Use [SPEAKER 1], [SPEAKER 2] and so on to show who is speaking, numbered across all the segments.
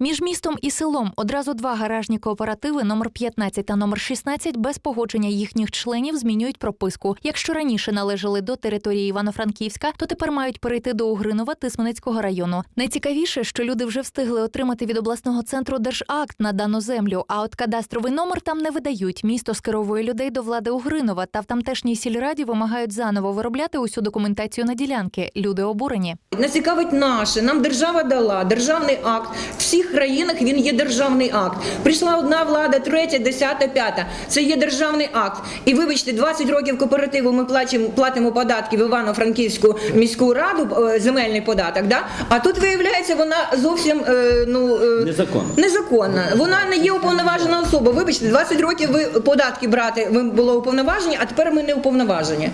[SPEAKER 1] Між містом і селом одразу два гаражні кооперативи номер 15 та номер 16 без погодження їхніх членів змінюють прописку. Якщо раніше належали до території Івано-Франківська, то тепер мають перейти до Угринова Тисменецького району. Найцікавіше, що люди вже встигли отримати від обласного центру держакт на дану землю. А от кадастровий номер там не видають. Місто скеровує людей до влади Угринова та в тамтешній сільраді вимагають заново виробляти усю документацію на ділянки. Люди обурені.
[SPEAKER 2] Нас цікавить наше. Нам держава дала державний акт. Всіх країнах він є державний акт. Прийшла одна влада, третя, десята, п'ята. Це є державний акт. І вибачте, 20 років кооперативу ми платимо, платимо податки в Івано-Франківську міську раду, е, земельний податок. Да? А тут виявляється, вона зовсім е, ну е,
[SPEAKER 3] Незаконно.
[SPEAKER 2] Незаконна. Вона не є уповноважена особа. Вибачте, 20 років ви податки брати ви було уповноважені, а тепер ми не уповноважені.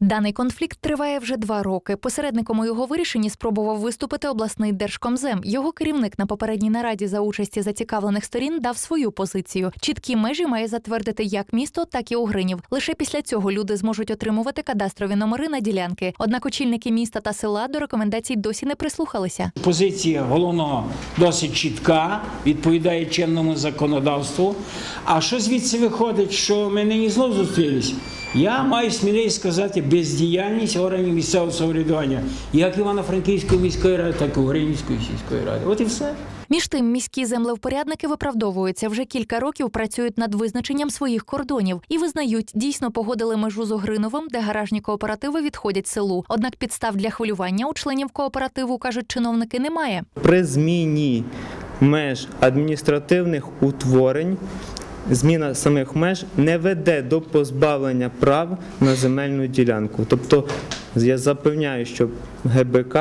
[SPEAKER 1] Даний конфлікт триває вже два роки. Посередником у його вирішенні спробував виступити обласний держкомзем. Його керівник на попередній нараді за участі зацікавлених сторін дав свою позицію. Чіткі межі має затвердити як місто, так і Угринів. Лише після цього люди зможуть отримувати кадастрові номери на ділянки. Однак очільники міста та села до рекомендацій досі не прислухалися.
[SPEAKER 4] Позиція головного досить чітка, відповідає чинному законодавству. А що звідси виходить, що ми нині знову зустрілись? Я маю сміливість сказати бездіяльність органів місцевого самоврядування, як Івано-Франківської міської ради, так і Угринівської сільської ради. От і все.
[SPEAKER 1] Між тим, міські землевпорядники виправдовуються вже кілька років працюють над визначенням своїх кордонів і визнають, дійсно погодили межу з Огриновим, де гаражні кооперативи відходять селу. Однак підстав для хвилювання у членів кооперативу кажуть чиновники немає.
[SPEAKER 5] при зміні меж адміністративних утворень. Зміна самих меж не веде до позбавлення прав на земельну ділянку. Тобто я запевняю, що ГБК,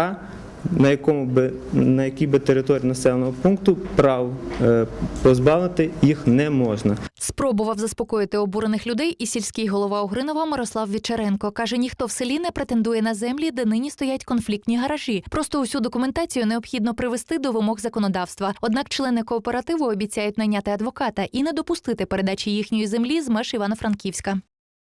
[SPEAKER 5] на якому би на якій би території населеного пункту прав е, позбавити їх не можна.
[SPEAKER 1] Спробував заспокоїти обурених людей і сільський голова Угринова Мирослав Вічеренко. Каже, ніхто в селі не претендує на землі, де нині стоять конфліктні гаражі. Просто усю документацію необхідно привести до вимог законодавства. Однак члени кооперативу обіцяють найняти адвоката і не допустити передачі їхньої землі з меж Івано-Франківська.